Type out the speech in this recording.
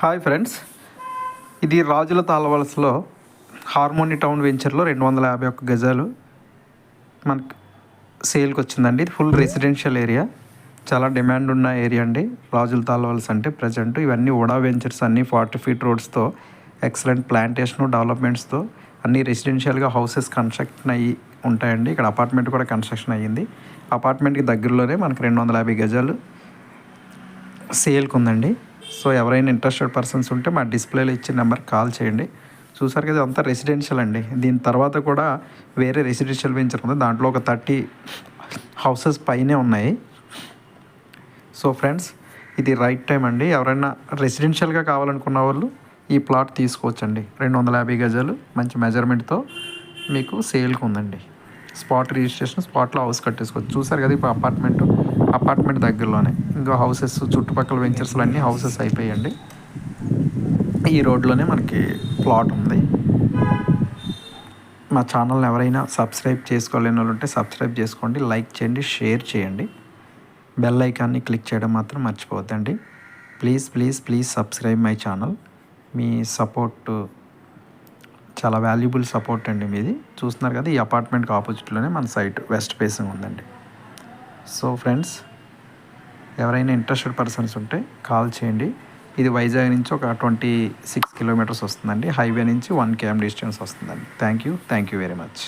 Hi friends. ఇది రాజుల తాళవలసలో harmony town వెంచర్లో రెండు వందల యాభై ఒక్క గజాలు మనకి సేల్కి వచ్చిందండి. ఇది ఫుల్ రెసిడెన్షియల్ ఏరియా. చాలా డిమాండ్ ఉన్న ఏరియా అండి. రాజుల తాళవలస అంటే ప్రజెంట్ ఇవన్నీ ఓడా వెంచర్స్ అన్నీ ఫార్టీ ఫీట్ రోడ్స్తో ఎక్సలెంట్ ప్లాంటేషన్ డెవలప్మెంట్స్తో అన్ని రెసిడెన్షియల్గా హౌసెస్ కన్స్ట్రక్షన్ అయ్యి ఉంటాయండి. ఇక్కడ అపార్ట్మెంట్ కూడా కన్స్ట్రక్షన్ అయ్యింది. అపార్ట్మెంట్కి దగ్గరలోనే మనకి రెండు వందల యాభై గజాలు సేల్కి ఉందండి. సో ఎవరైనా ఇంట్రెస్టెడ్ పర్సన్స్ ఉంటే మా డిస్ప్లేలో ఇచ్చిన నెంబర్కి కాల్ చేయండి. చూసారు కదా అంతా రెసిడెన్షియల్ అండి. దీని తర్వాత కూడా వేరే రెసిడెన్షియల్ వెంచర్ ఉంది. దాంట్లో ఒక థర్టీ హౌసెస్ పైనే ఉన్నాయి. సో ఫ్రెండ్స్ ఇది రైట్ టైం అండి. ఎవరైనా రెసిడెన్షియల్గా కావాలనుకున్న వాళ్ళు ఈ ప్లాట్ తీసుకోవచ్చండి. రెండు వందల యాభై గజాలు మంచి మెజర్మెంట్తో మీకు సేల్కి ఉందండి. స్పాట్ రిజిస్ట్రేషన్ స్పాట్లో హౌస్ కట్టేసుకోవచ్చు. చూసారు కదా ఇప్పుడు అపార్ట్మెంట్ అపార్ట్మెంట్ దగ్గరలోనే. ఇంకా హౌసెస్ చుట్టుపక్కల వెంచర్స్లు అన్నీ హౌసెస్ అయిపోయాయండి ఈ రోడ్లోనే మనకి ప్లాట్ ఉంది. మా ఛానల్ని ఎవరైనా సబ్స్క్రైబ్ చేసుకోలేని వాళ్ళు ఉంటే సబ్స్క్రైబ్ చేసుకోండి లైక్ చేయండి షేర్ చేయండి. బెల్ ఐకాన్ని క్లిక్ చేయడం మాత్రం మర్చిపోద్దండి please please please subscribe my channel me support చాలా వాల్యుబుల్ సపోర్ట్ అండి మీది. చూస్తున్నారు కదా ఈ అపార్ట్మెంట్కి ఆపోజిట్లోనే మన సైట్ వెస్ట్ ఫేసింగ్ ఉందండి. సో ఫ్రెండ్స్ ఎవరైనా ఇంట్రెస్టెడ్ పర్సన్స్ ఉంటే కాల్ చేయండి. ఇది వైజాగ్ నుంచి ఒక ట్వంటీ సిక్స్ కిలోమీటర్స్ వస్తుందండి. హైవే నుంచి వన్ కేఎం డిస్టెన్స్ వస్తుందండి. Thank you thank you very much